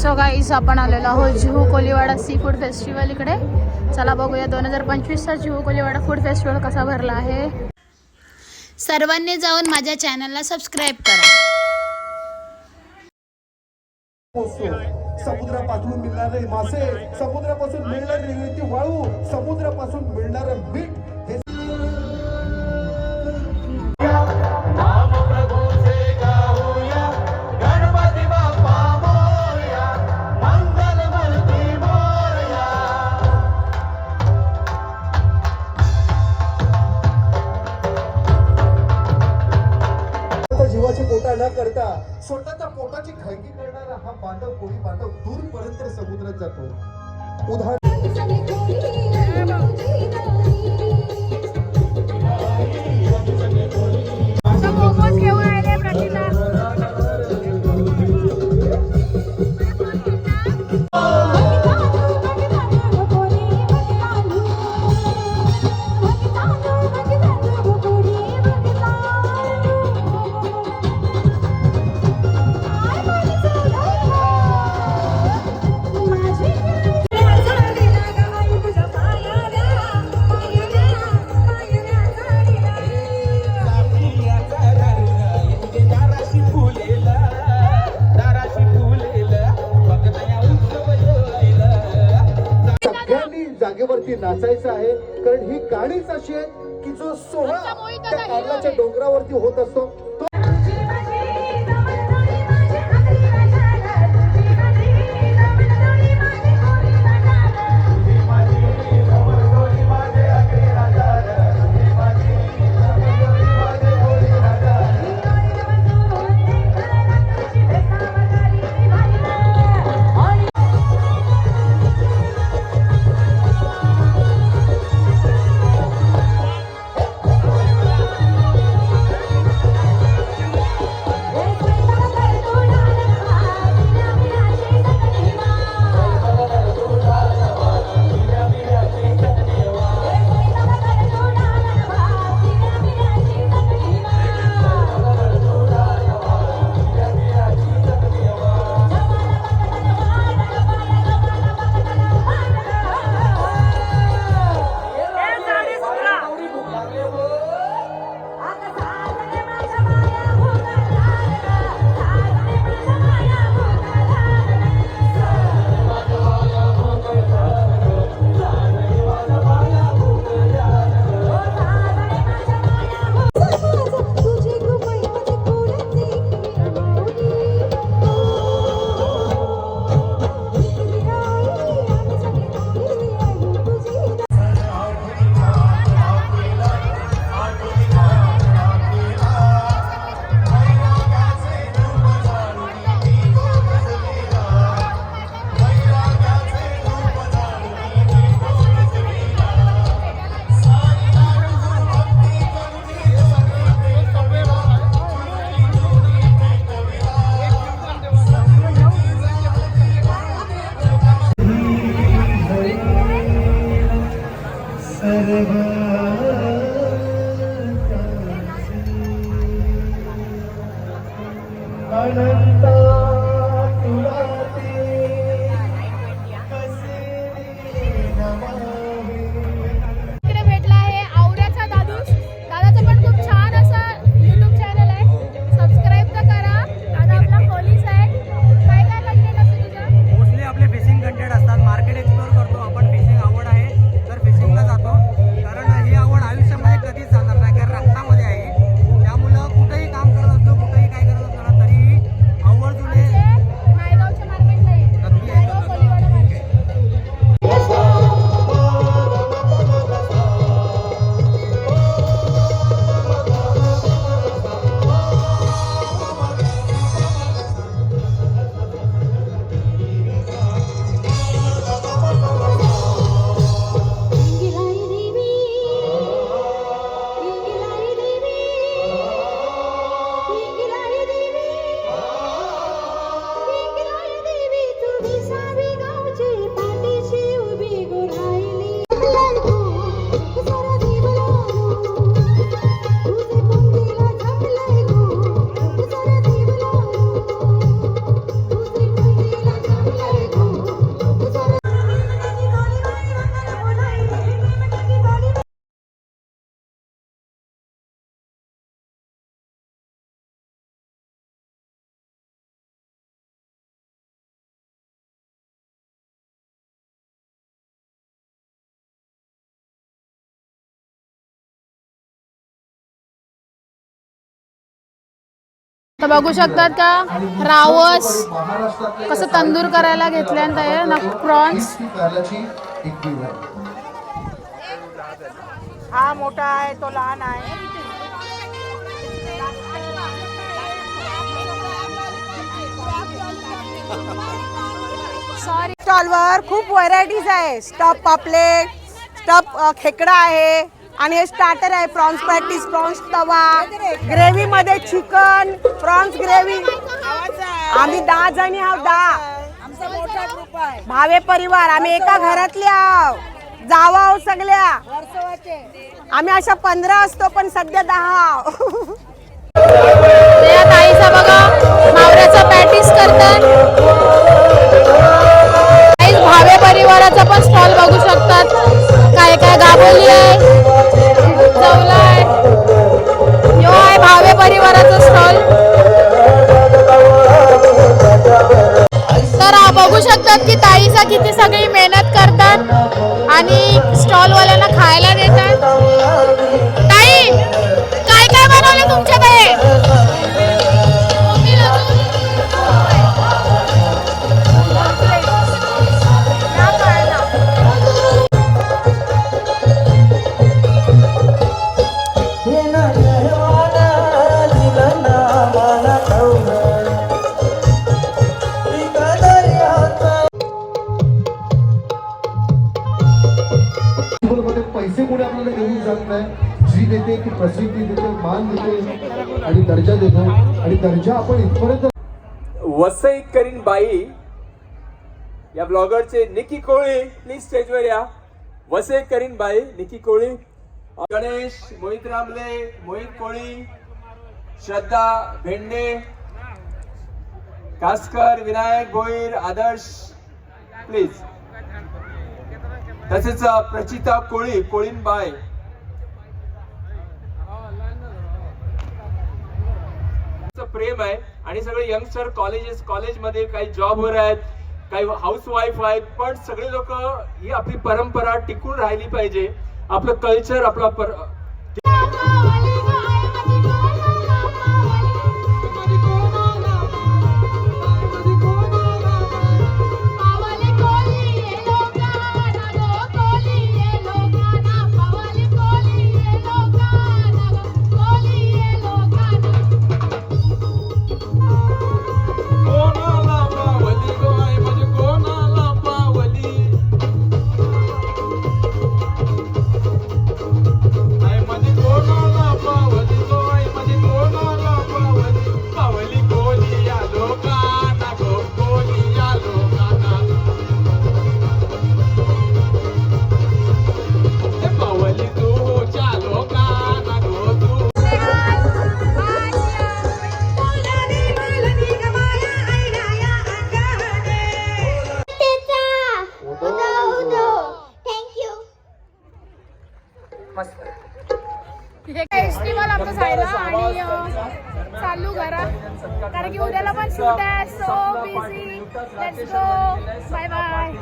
So guys आपण आलेलो आहोत Juhu Koliwada sea food festival इकडे. चला बघूया दोन हजार पंचवीसचा जुहू कोलीवाडा फूड फेस्टिवल कसा भरला आहे. सर्वांनी जाऊन माझ्या चॅनलला सबस्क्राईब करा. समुद्रापासून मिळणारे मासे समुद्रापासून मिळणारी वाळू समुद्रापासून मिळणारं मीठ करता स्वतःच्या पोटाची खळगी करणारा हा बांधव कोळी बांधव दूरपर्यंत समुद्रात जातो. उदाहरण जागेवरती नाचायचं आहे. कारण ही गाणीच अशी आहे की जो सोहळा त्या डोंगरावरती होत असतो ananta तर बघू शकतात का? रावस कसं तंदूर करायला घेतल्यानंतर आहे ना? प्रॉन्स. ही हा मोठा आहे तो लहान आहे. सॉरी स्टॉलवर खूप व्हरायटीज आहे. स्टफ पापलेट स्टफ अ, खेकडा आहे. आणि हे स्टार्टर आहे prawns patties prawns tawa gravy मध्ये चिकन प्रॉन्स ग्रेव्ही आम्ही दहा जणी आहोत दहा. भावे परिवार आम्ही एका घरातले आहो जावा आहो सगळ्या. आम्ही अशा पंधरा असतो पण सध्या दहा बघू शकतात की ताईचा किती सगळी मेहनत करतात आणि स्टॉलवाल्यांना खायला देतात. ताई काय काय बनवलं तुमच्याकडे? कोणी आपल्याला देऊन जात नाही. जी देते ती प्रसिद्धी देते मान देते आणि दर्जा देतो. आणि दर्जा आपण इथपर्यंत वसई करीन बाई. या ब्लॉगरचे निकी कोळी प्लीज स्टेजवर या. वसई करीन बाई निकी कोळी. गणेश मोहित रामले मोहित कोळी श्रद्धा भेंडे कासकर विनायक गोईर आदर्श प्लीज तसेच प्रचिता कोळी कोळीनबाय प्रेम आहे आणि सगळे यंगस्टर कॉलेजेस कॉलेजमध्ये काही जॉबवर आहेत काही हाऊस वाईफ आहेत पण सगळे लोक ही आपली परंपरा टिकून राहिली पाहिजे. आपलं कल्चर आपला पर झालं आणि चालू घरा कारण की उद्याला पण शूट आहे. So busy let's go bye bye